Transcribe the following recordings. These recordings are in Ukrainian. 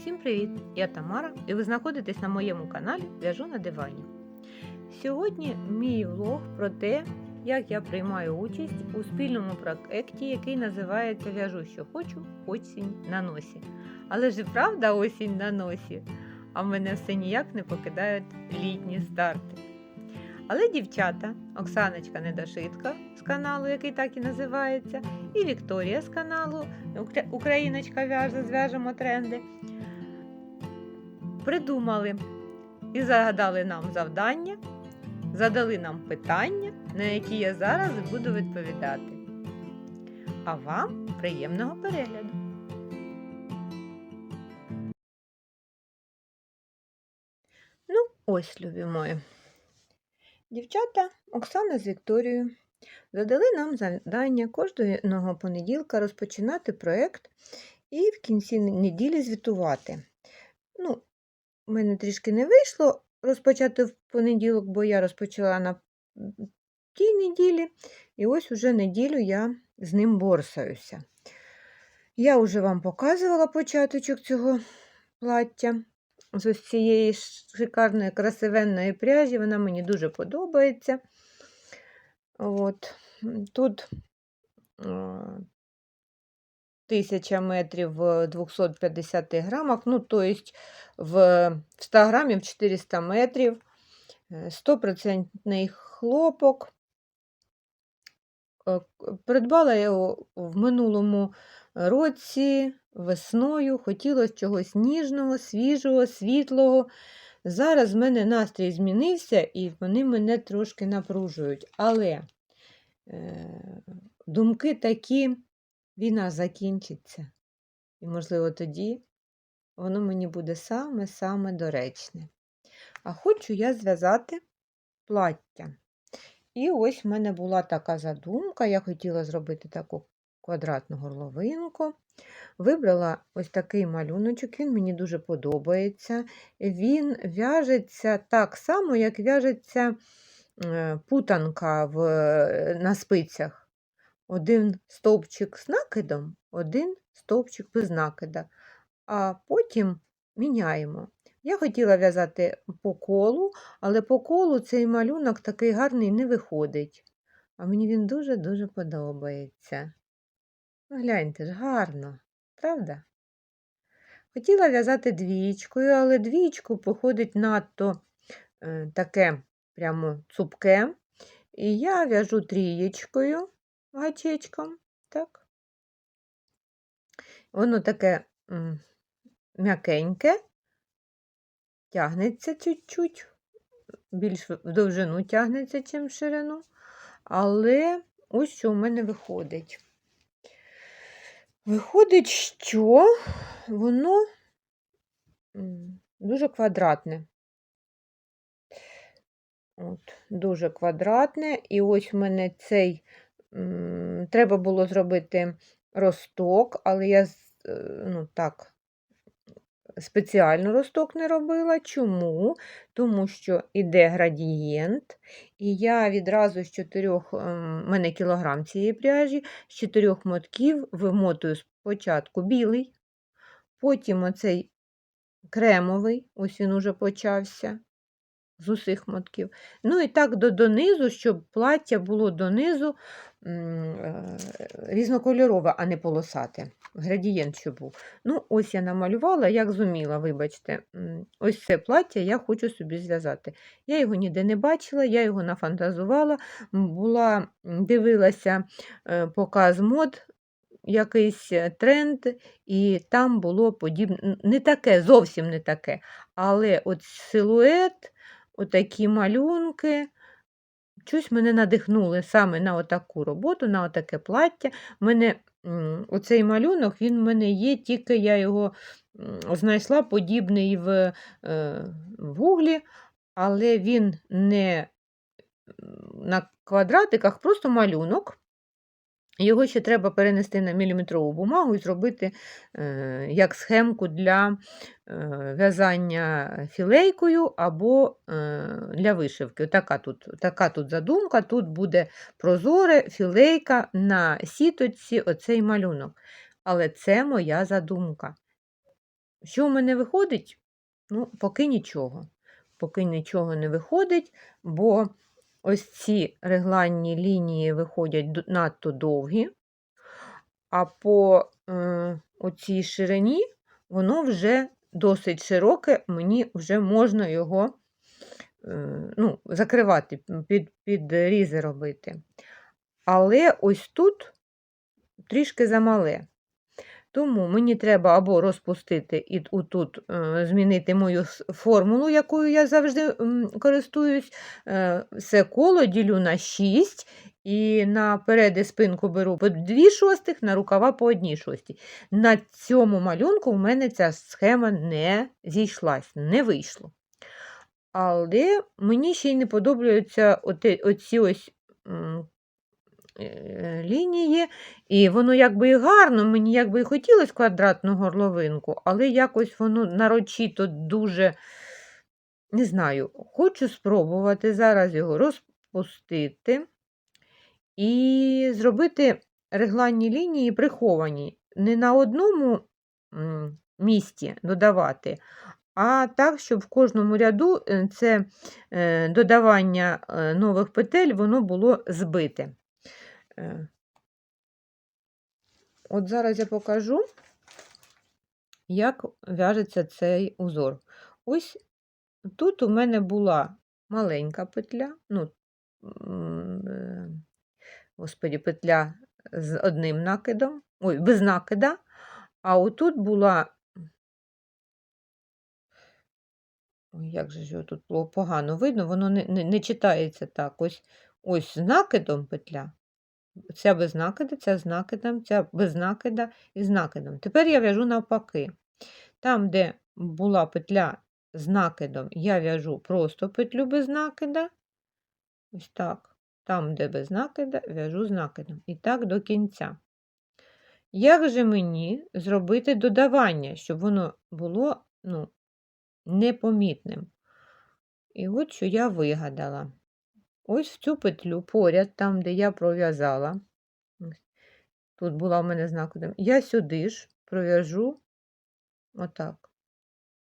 Всім привіт! Я Тамара і ви знаходитесь на моєму каналі В'яжу на дивані. Сьогодні мій влог про те, як я приймаю участь у спільному проєкті, який називається В'яжу, що хочу, осінь на носі. Але ж правда осінь на носі, а мене все ніяк не покидають літні старти. Але дівчата, Оксаночка Недошитка з каналу, який так і називається, і Вікторія з каналу Укра- Україночка в'яже, зв'яжемо тренди, придумали і загадали нам завдання, задали нам питання, на які я зараз буду відповідати. А вам приємного перегляду! Ну, ось, любі мої. Дівчата Оксана з Вікторією задали нам завдання кожного понеділка розпочинати проєкт і в кінці неділі звітувати. Ну, у мене трішки не вийшло розпочати в понеділок, бо я розпочала на тій неділі, і ось уже неділю я з ним борсаюся. Я вже вам показувала початочок цього плаття з ось цієї шикарної красивенної пряжі, вона мені дуже подобається. От. Тут тисяча метрів в 250 грамах, ну, тобто в 100 грамів 400 метрів, 100% хлопок. Е, Придбала я його в минулому році, весною, хотілося чогось ніжного, свіжого, світлого. Зараз в мене настрій змінився і вони мене трошки напружують. Але е, думки такі, війна закінчиться. І, можливо, тоді воно мені буде саме-саме доречне. А хочу я зв'язати плаття. І ось в мене була така задумка, я хотіла зробити таку квадратну горловинку. Вибрала ось такий малюночок, він мені дуже подобається. Він в'яжеться так само, як в'яжеться е, путанка в, на спицях. Один стовпчик з накидом, один стовпчик без накида. А потім міняємо. Я хотіла в'язати по колу, але по колу цей малюнок такий гарний не виходить. А мені він дуже-дуже подобається. Ну, гляньте ж, гарно, правда? Хотіла в'язати двічкою, але двічку походить надто е, таке прямо цупке. І я в'яжу трієчкою гачечком. Так. Воно таке м'якеньке, тягнеться чуть-чуть, більш в довжину тягнеться, чим в ширину. Але ось що у мене виходить. Виходить, що воно дуже квадратне. От, Дуже квадратне. І ось в мене цей треба було зробити росток, але я е, ну, так, спеціально росток не робила. Чому? Тому що іде градієнт, і я відразу з чотирьох, ем, мене кілограм цієї пряжі, з чотирьох мотків вимотую спочатку білий, потім оцей кремовий, ось він уже почався з усіх мотків. Ну і так до донизу, щоб плаття було донизу е, різнокольорове, а не полосате. Градієнт щоб був. Ну, ось я намалювала, як зуміла, вибачте. Ось це плаття я хочу собі зв'язати. Я його ніде не бачила, я його нафантазувала, була, дивилася е, показ мод. Якийсь е, тренд, і там було подібне, не таке, зовсім не таке. Але от силует, отакі малюнки, щось мене надихнули саме на отаку роботу, на отаке плаття. Мене оцей малюнок, він в мене є, тільки я його знайшла подібний в, е, в гуглі, але він не на квадратиках, просто малюнок. Його ще треба перенести на міліметрову бумагу і зробити е, як схемку для е, в'язання філейкою або е, для вишивки. Така тут, така тут задумка, тут буде прозоре філейка на сіточці оцей малюнок. Але це моя задумка. що в мене виходить? Ну, поки нічого. Поки нічого не виходить, бо ось ці регланні лінії виходять надто довгі, а по е, оцій ширині воно вже досить широке, мені вже можна його е, ну, закривати, під, підрізи робити. Але ось тут трішки замале. Тому мені треба або розпустити і тут е, змінити мою формулу, якою я завжди користуюсь. Е, Все коло ділю на 6 і наперед і спинку беру по 2 шостих, на рукава по 1 шостій. На цьому малюнку в мене ця схема не зійшлась, не вийшло. Але мені ще й не подобаються оці ось лінії, і воно якби і гарно, мені якби і хотілося квадратну горловинку, але якось воно нарочито дуже, не знаю, хочу спробувати зараз його розпустити і зробити регланні лінії приховані. Не на одному місці додавати, а так, щоб в кожному ряду е, це е, додавання е, нових петель воно було збите. Е, От зараз я покажу, як в'яжеться цей узор. Ось тут у мене була маленька петля, ну, е, господі, петля з одним накидом, ой, без накида, а отут була. Як же його тут було погано видно, воно не, не, не читається так. Ось, ось з накидом петля, Ця без накида, ця з накидом, ця без накида і з накидом. Тепер я в'яжу навпаки. Там, де була петля з накидом, я в'яжу просто петлю без накида. Ось так. Там, де без накида, в'яжу з накидом. І так до кінця. Як же мені зробити додавання, щоб воно було ну, непомітним? І от що я вигадала. Ось в цю петлю поряд, там, де я пров'язала, тут була в мене з накидом, я сюди ж пров'яжу отак,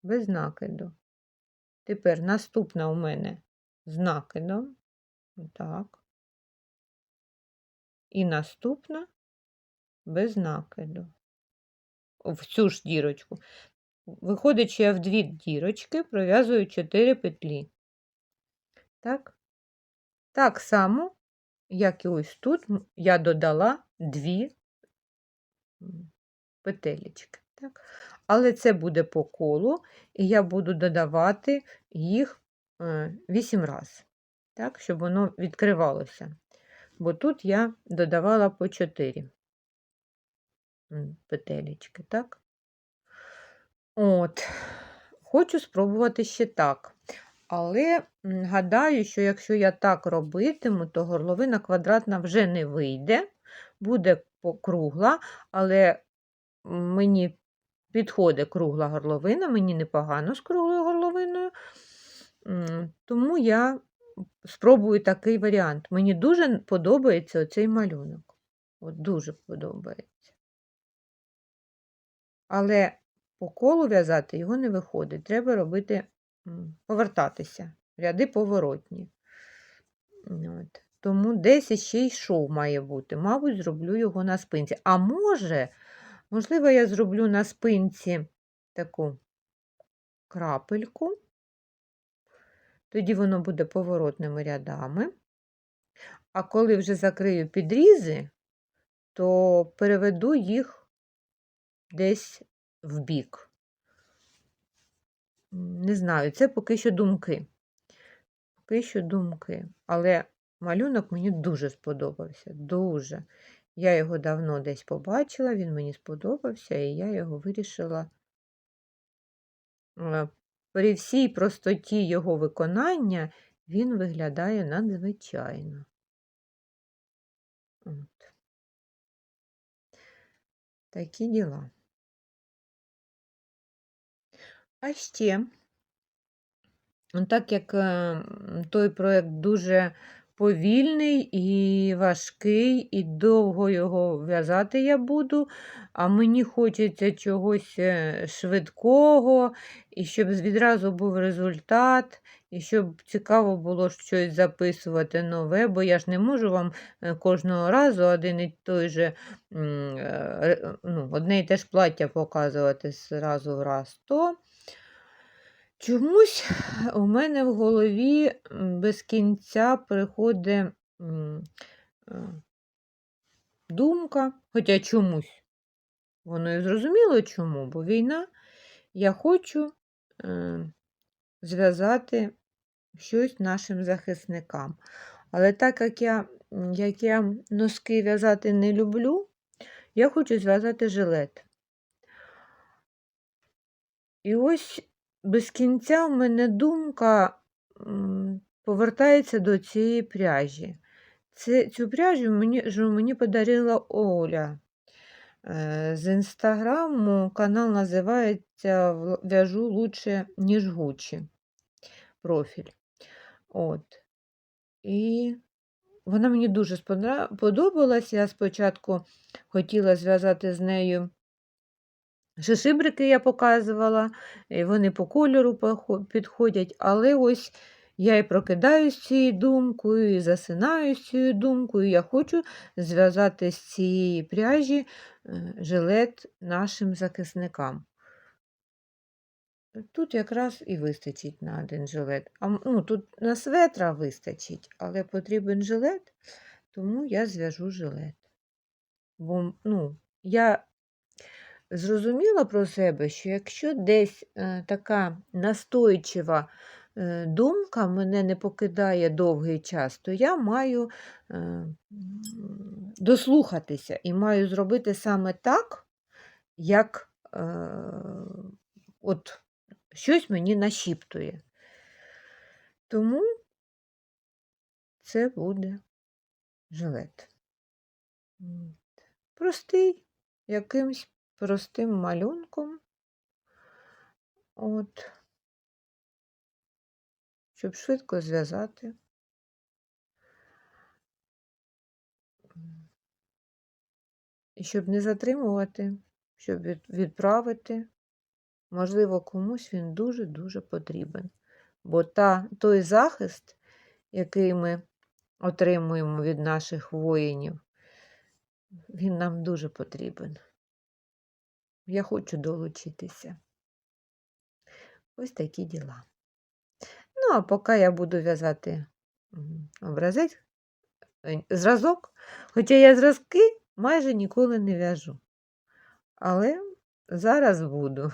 без накиду. Тепер наступна у мене з накидом, отак. І наступна без накиду. В цю ж дірочку. Виходить, що я в дві дірочки пров'язую 4 петлі. Так? Так само, як і ось тут, я додала дві петелечки. Так? Але це буде по колу, і я буду додавати їх 8 разів, так, щоб воно відкривалося. Бо тут я додавала по 4 петелечки, так? От, хочу спробувати ще так. Але гадаю, що якщо я так робитиму, то горловина квадратна вже не вийде, буде по- кругла, але мені підходить кругла горловина, мені непогано з круглою горловиною. Тому я спробую такий варіант. Мені дуже подобається оцей малюнок. От дуже подобається. Але по колу в'язати його не виходить. Треба робити повертатися, ряди поворотні. От. Тому десь ще й шов має бути. Мабуть, зроблю його на спинці. А може, можливо, я зроблю на спинці таку крапельку. Тоді воно буде поворотними рядами. А коли вже закрию підрізи, то переведу їх десь в бік. Не знаю, це поки що думки. Поки що думки. Але малюнок мені дуже сподобався. Дуже. Я його давно десь побачила, він мені сподобався, і я його вирішила. е, При всій простоті його виконання він виглядає надзвичайно. От. Такі діла. А ще, так як е, той проєкт дуже повільний і важкий, і довго його в'язати я буду, а мені хочеться чогось е, швидкого, і щоб відразу був результат, і щоб цікаво було щось записувати нове, бо я ж не можу вам е, кожного разу один і той же, ну, одне і те ж плаття показувати зразу в раз. То Чомусь у мене в голові без кінця приходить е, думка, хоча чомусь, воно і зрозуміло чому, бо війна, я хочу е, зв'язати щось нашим захисникам. Але так як я, як я носки в'язати не люблю, я хочу зв'язати жилет. І ось без кінця в мене думка повертається до цієї пряжі. Це, цю пряжу мені, мені подарила Оля. Е, З інстаграму канал називається В'яжу лучше, ніж Гучі. Профіль. От. І вона мені дуже сподра- подобалась. Я спочатку хотіла зв'язати з нею Шишибрики я показувала, і вони по кольору підходять, але ось я і прокидаюсь цією думкою, і засинаю з цією думкою. Я хочу зв'язати з цієї пряжі е, жилет нашим захисникам. Тут якраз і вистачить на один жилет. А, ну, тут на светра вистачить, але потрібен жилет, тому я зв'яжу жилет. Бо ну, я зрозуміла про себе, що якщо десь е, така настойчива е, думка мене не покидає довгий час, то я маю е, дослухатися і маю зробити саме так, як от щось мені нашіптує. Тому це буде жилет. Простий, якимсь простим малюнком. От, щоб швидко зв'язати. І щоб не затримувати, щоб відправити. Можливо, комусь він дуже-дуже потрібен. Бо та, той захист, який ми отримуємо від наших воїнів, він нам дуже потрібен. Я хочу долучитися. Ось такі діла. Ну, а поки я буду в'язати образець, е, зразок, хоча я зразки майже ніколи не в'яжу. Але зараз буду.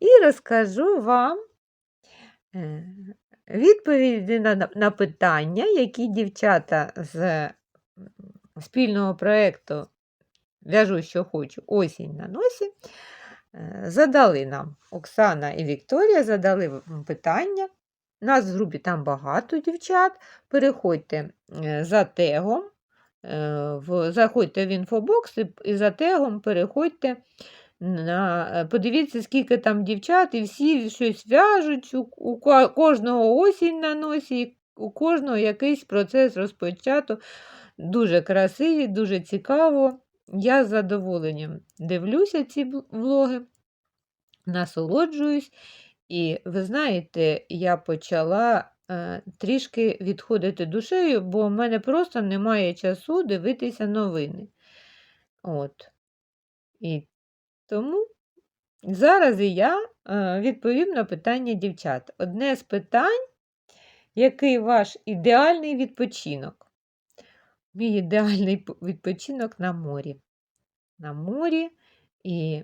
І розкажу вам е, відповіді на, на- на питання, які дівчата з спільного проєкту В'яжу, що хочу, осінь на носі. е, Задали нам Оксана і Вікторія, задали питання. Нас в групі там багато дівчат. Переходьте е, за тегом, в, заходьте в інфобокс і, за тегом переходьте на, подивіться, скільки там дівчат, і всі щось в'яжуть, у, кожного осінь на носі, у кожного якийсь процес розпочато. Дуже красиві, дуже цікаво. Я з задоволенням дивлюся ці влоги, насолоджуюсь. І ви знаєте, я почала е, трішки відходити душею, бо в мене просто немає часу дивитися новини. От. І тому зараз я е, відповім на питання дівчат. Одне з питань, який ваш ідеальний відпочинок? Мій ідеальний відпочинок на морі. На морі, і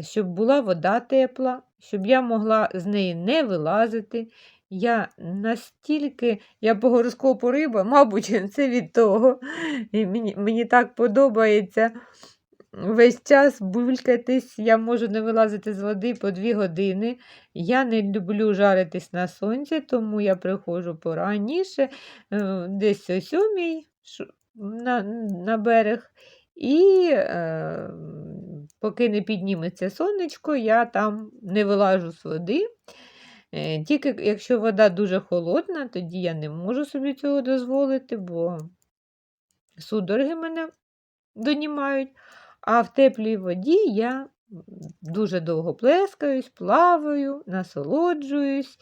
щоб була вода тепла, щоб я могла з неї не вилазити. Я настільки, я по гороскопу риба, мабуть, це від того. І мені, мені так подобається весь час булькатись, я можу не вилазити з води по дві години. Я не люблю жаритись на сонці, тому я приходжу пораніше, е, десь о сьомій на, на берег. І е, поки не підніметься сонечко, я там не вилажу з води. Е, Тільки якщо вода дуже холодна, тоді я не можу собі цього дозволити, бо судороги мене донімають. А в теплій воді я дуже довго плескаюсь, плаваю, насолоджуюсь.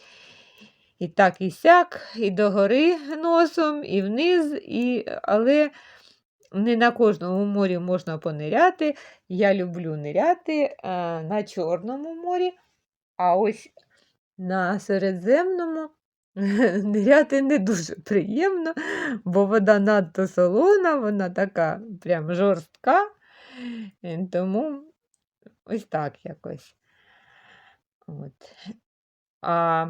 І так, і сяк, і догори носом, і вниз, і... але не на кожному морі можна пониряти. Я люблю ниряти е, на Чорному морі, а ось на Середземному ниряти не дуже приємно, бо вода надто солона, вона така прям жорстка. Е, Тому ось так якось. От. А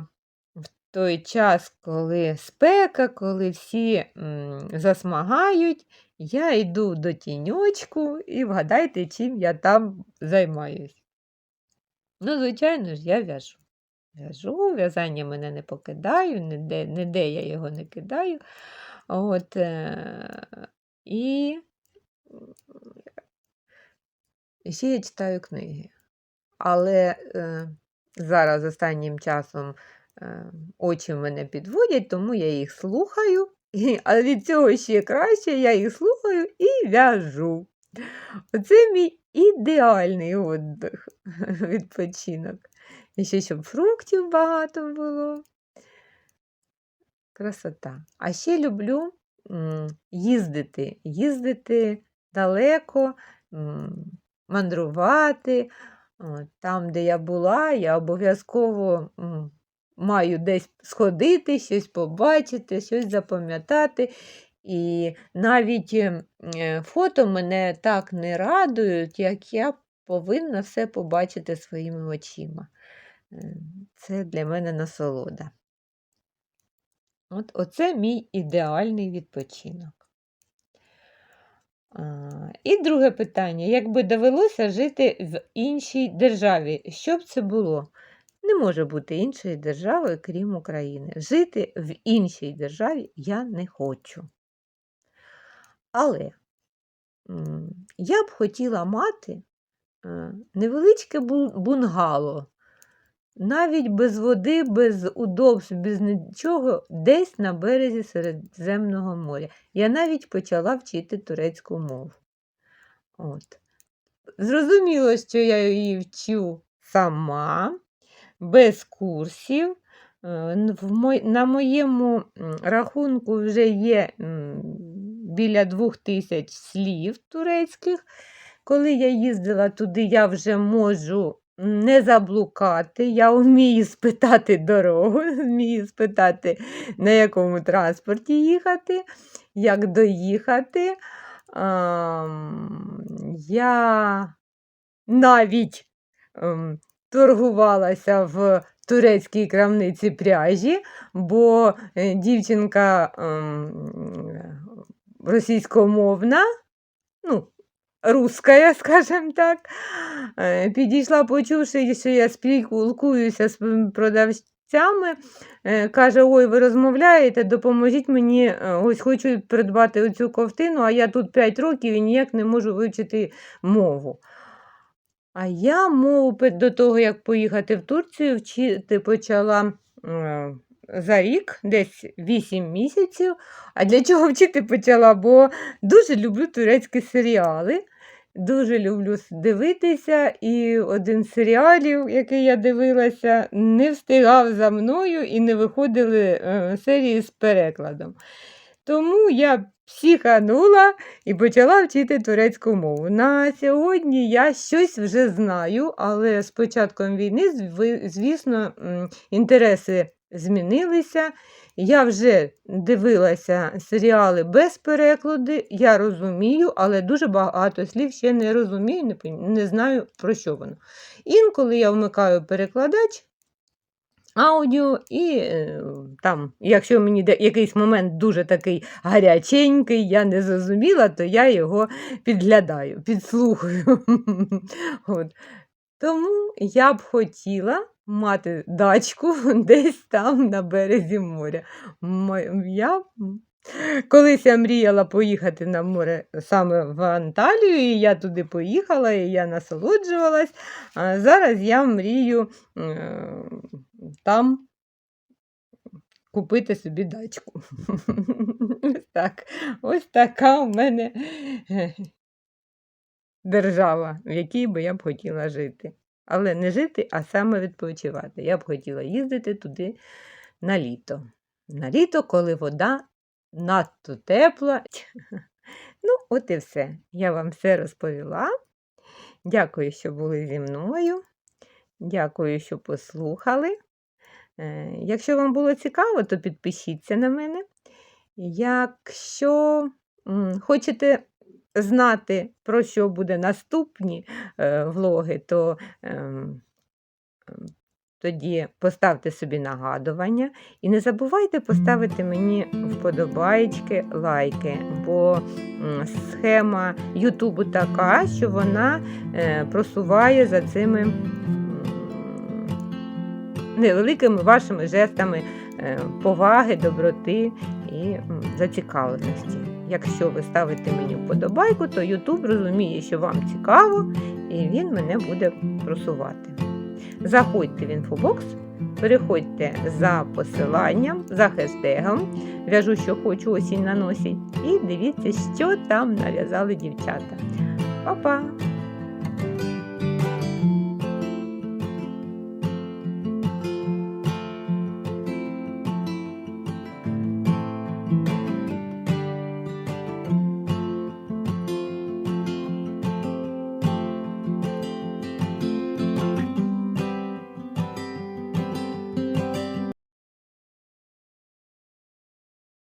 той час, коли спека, коли всі м, засмагають, я йду до тіньочку і вгадайте, чим я там займаюсь. Ну, звичайно ж, я в'яжу. В'яжу, в'язання мене не покидаю, ніде, ніде я його не кидаю. От, е, і ще я читаю книги. Але е, зараз останнім часом очі мене підводять, тому я їх слухаю. А від цього ще краще я їх слухаю і в'яжу. Оце мій ідеальний віддих, відпочинок. І ще щоб фруктів багато було. Красота. А ще люблю їздити, їздити далеко, мандрувати. Там, де я була, я обов'язково маю десь сходити, щось побачити, щось запам'ятати. І навіть е, е, фото мене так не радують, як я повинна все побачити своїми очима. Е, Це для мене насолода. От, оце мій ідеальний відпочинок. І друге питання: якби довелося жити в іншій державі, що б це було? Не може бути іншої держави, крім України. Жити в іншій державі я не хочу. Але я б хотіла мати е, невеличке бунгало, навіть без води, без удобств, без нічого, десь на березі Середземного моря. Я навіть почала вчити турецьку мову. От. Зрозуміло, що я її вчу сама, без курсів. Е, На моєму рахунку вже є біля двох тисяч слів турецьких. Коли я їздила туди, я вже можу не заблукати, я вмію спитати дорогу, вмію спитати, на якому транспорті їхати, як доїхати. Я навіть ем, торгувалася в турецькій крамниці пряжі, бо е, дівчинка ем, російськомовна, ну, русская, скажімо так, е, підійшла, почувши, що я спілкуюся з продавцями, е, каже: Ой, ви розмовляєте, допоможіть мені, ось хочу придбати оцю ковтину, а я тут 5 років і ніяк не можу вивчити мову. А я мову до того, як поїхати в Турцію, вчити почала е, за рік, десь 8 місяців. А для чого вчити почала? Бо дуже люблю турецькі серіали. Дуже люблю дивитися, і один з серіалів, який я дивилася, не встигав за мною і не виходили е, серії з перекладом. Тому я психанула і почала вчити турецьку мову. На сьогодні я щось вже знаю, але з початком війни, звісно, інтереси змінилися. Я вже дивилася серіали без перекладу, я розумію, але дуже багато слів ще не розумію, не знаю, про що воно. Інколи я вмикаю перекладач, аудіо, і е, там, якщо мені якийсь момент дуже такий гаряченький, я не зрозуміла, то я його підглядаю, підслухаю. От. Тому я б хотіла мати дачку десь там на березі моря. Я... Колись я мріяла поїхати на море саме в Анталію, і я туди поїхала, і я насолоджувалась. А зараз я мрію е, там купити собі дачку. Ось так. Ось така в мене е, держава, в якій би я б хотіла жити. Але не жити, а саме відпочивати. Я б хотіла їздити туди на літо. На літо, коли вода надто тепла. Ну, от і все. Я вам все розповіла. Дякую, що були зі мною. Дякую, що послухали. Е, Якщо вам було цікаво, то підпишіться на мене. Якщо хочете знати, про що буде наступні е, влоги, то ем, ем, тоді поставте собі нагадування і не забувайте поставити мені вподобайки, лайки, бо схема Ютубу така, що вона е, просуває за цими невеликими вашими жестами е, поваги, доброти і зацікавленості. Якщо ви ставите мені вподобайку, то Ютуб розуміє, що вам цікаво, і він мене буде просувати. Заходьте в інфобокс, переходьте за посиланням, за хештегом, в'яжу, що хочу осінь на носі, і дивіться, що там нав'язали дівчата. Па-па!